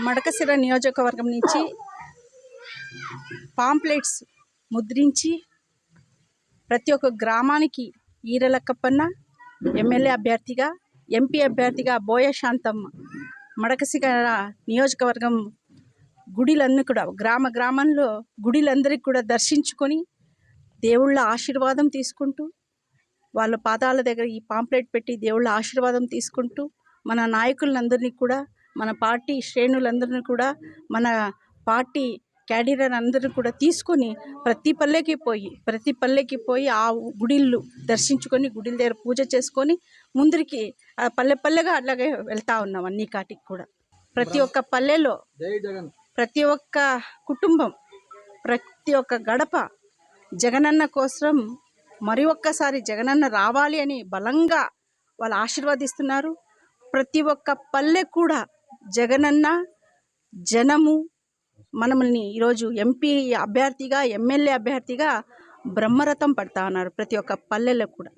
మడకసిర నియోజకవర్గం నుంచి పాంప్లెట్స్ ముద్రించి ప్రతి ఒక్క గ్రామానికి ఈరలక్కప్పన్న ఎమ్మెల్యే అభ్యర్థిగా ఎంపీ అభ్యర్థిగా బోయ శాంతమ్మ మడకసిర నియోజకవర్గం గుడిలన్నీ కూడా గ్రామ గ్రామంలో గుడిలందరికీ కూడా దర్శించుకొని దేవుళ్ళ ఆశీర్వాదం తీసుకుంటూ వాళ్ళ పాదాల దగ్గర ఈ పాంప్లెట్ పెట్టి దేవుళ్ళ ఆశీర్వాదం తీసుకుంటూ మన నాయకులందరినీ కూడా మన పార్టీ శ్రేణులందరినీ కూడా మన పార్టీ క్యాడిడర్ అందరిని కూడా తీసుకొని ప్రతి పల్లెకి పోయి ప్రతి పల్లెకి పోయి ఆ గుడిళ్ళు దర్శించుకొని గుడిల దగ్గర పూజ చేసుకొని ముందరికి ఆ పల్లె పల్లెగా అట్లాగే వెళ్తా ఉన్నాం అన్ని కాటికి కూడా. ప్రతి ఒక్క పల్లెలో ప్రతి ఒక్క కుటుంబం ప్రతి ఒక్క గడప జగనన్న కోసం మరి ఒక్కసారి జగనన్న రావాలి అని బలంగా వాళ్ళు ఆశీర్వదిస్తున్నారు. ప్రతి ఒక్క పల్లె కూడా జగనన్న జనము మనల్ని ఈరోజు ఎంపీ అభ్యర్థిగా ఎమ్మెల్యే అభ్యర్థిగా బ్రహ్మరథం పడతా ఉన్నారు ప్రతి ఒక్క పల్లెల్లో కూడా.